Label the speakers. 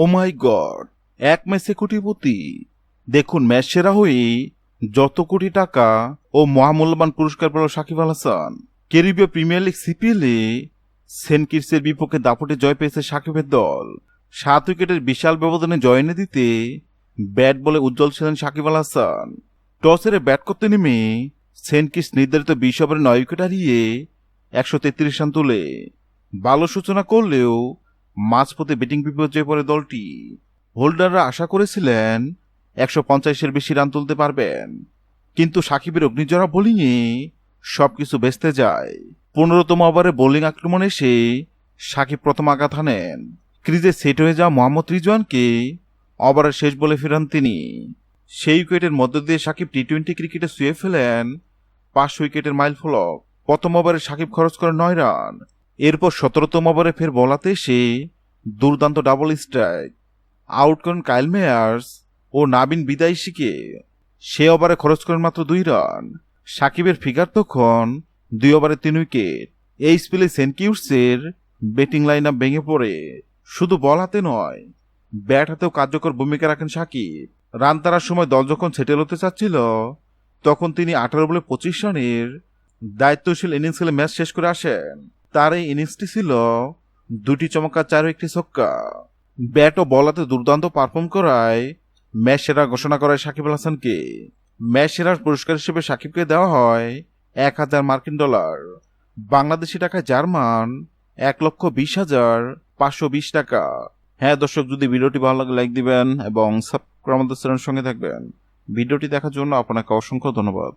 Speaker 1: ও মাই god এক ম্যাচে কোটিপতি। দেখুন ম্যাচ সেরা হয়ে যত কোটি টাকা ও মহামূল্যবান পুরস্কার পেল সাকিব আল হাসান। ক্যারিবীয় প্রিমিয়ার লিগ সিপিএলে সেন্ট কিটসের বিপক্ষে দাপটে জয় পেয়েছে সাকিবের দল। সাত উইকেটের বিশাল ব্যবধানে জয় এনে দিতে ব্যাট বলে উজ্জ্বল ছিলেন সাকিব আল হাসান। টস টসের ব্যাট করতে নেমে সেন্ট কিটস নির্ধারিত বিশ ওভারে নয় উইকেট হারিয়ে একশো তেত্রিশ রান তুলে। ভালো সূচনা করলেও মাঝপথে ব্যাটিং বিপর্যয়ে পড়ে দলটি। হোল্ডাররা আশা করেছিলেন একশো পঞ্চাশের বেশি রান তুলতে পারবেন। কিন্তু সাকিবের অগ্নিজরা বোলিংয়ে সবকিছু বেচতে যায়। পনেরোতম ওভারে বোলিং আক্রমণে এসে সাকিব প্রথম আঘাত হানেন। ক্রিজে সেট হয়ে যাওয়া মোহাম্মদ রিজওয়ানকে ওভারের শেষ বলে ফেরান তিনি। সেই উইকেটের মধ্য দিয়ে সাকিব টি টোয়েন্টি ক্রিকেটে শুয়ে ফেলেন। পাঁচ উইকেটের মাইল ফলক। প্রথম ওভারে সাকিব খরচ করে নয় রান। এরপর সতেরোতম ওভারে ফের বলাতে সে দুর্দান্ত ডাবল স্ট্রাইক। আউট করেন কাইল মেয়ার্স ও নাবিন বিদায়শিকে সে ওভারে খরচ করেন মাত্র দুই রান। সাকিবের ফিগার তখন দুই ওভারে তিন উইকেট। এই স্পেলে সেন্টকিউটসের ব্যাটিং লাইন আপ ভেঙে পড়ে। শুধু বল হাতে নয়, ব্যাট হাতেও কার্যকর ভূমিকা রাখেন সাকিব। রান তারার সময় দল যখন সেটেল হতে চাচ্ছিল, তখন তিনি আঠারো বলে পঁচিশ রানের দায়িত্বশীল ইনিংস খেলে ম্যাচ শেষ করে আসেন। তার এই ইনিংসটি ছিল দুটি চমৎকার চার একটি ছক্কা। ব্যাট ও বলাতে দুর্দান্ত পারফর্ম করায় ম্যাচ সেরা ঘোষণা করায় সাকিব আল হাসানকে। ম্যাচ সেরার পুরস্কার হিসেবে সাকিবকে দেওয়া হয় এক হাজার মার্কিন ডলার। বাংলাদেশি টাকায় জার্মান এক লক্ষ বিশ হাজার পাঁচশো বিশ টাকা। হ্যাঁ দর্শক, যদি ভিডিওটি ভালো লাগে, লাইক দিবেন এবং সাবস্ক্রাইব আমাদের সঙ্গে থাকবেন। ভিডিওটি দেখার জন্য আপনাকে অসংখ্য ধন্যবাদ।